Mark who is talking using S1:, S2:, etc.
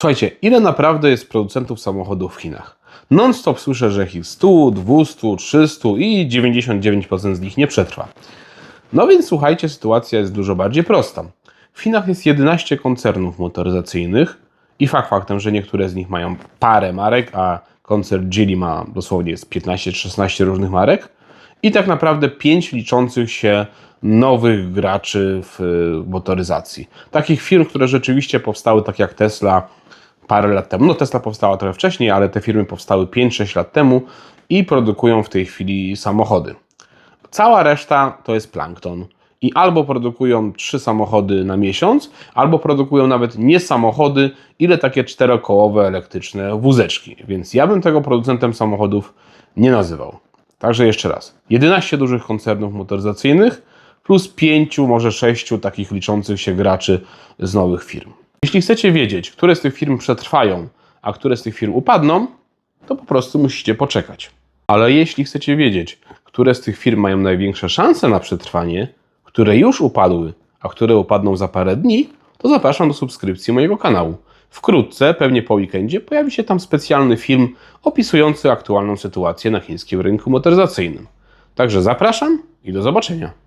S1: Słuchajcie, ile naprawdę jest producentów samochodów w Chinach? Non-stop słyszę, że ich 100, 200, 300 i 99% z nich nie przetrwa. No więc słuchajcie, sytuacja jest dużo bardziej prosta. W Chinach jest 11 koncernów motoryzacyjnych i fakt faktem, że niektóre z nich mają parę marek, a koncern Geely ma dosłownie z 15-16 różnych marek i tak naprawdę 5 liczących się nowych graczy w y, motoryzacji. Takich firm, które rzeczywiście powstały tak jak Tesla parę lat temu. No Tesla powstała trochę wcześniej, ale te firmy powstały 5-6 lat temu i produkują w tej chwili samochody. Cała reszta to jest plankton. I albo produkują trzy samochody na miesiąc, albo produkują nawet nie samochody, ile takie czterokołowe elektryczne wózeczki. Więc ja bym tego producentem samochodów nie nazywał. Także jeszcze raz. 11 dużych koncernów motoryzacyjnych plus 5, może 6 takich liczących się graczy z nowych firm. Jeśli chcecie wiedzieć, które z tych firm przetrwają, a które z tych firm upadną, to po prostu musicie poczekać. Ale jeśli chcecie wiedzieć, które z tych firm mają największe szanse na przetrwanie, które już upadły, a które upadną za parę dni, to zapraszam do subskrypcji mojego kanału. Wkrótce, pewnie po weekendzie, pojawi się tam specjalny film opisujący aktualną sytuację na chińskim rynku motoryzacyjnym. Także zapraszam i do zobaczenia.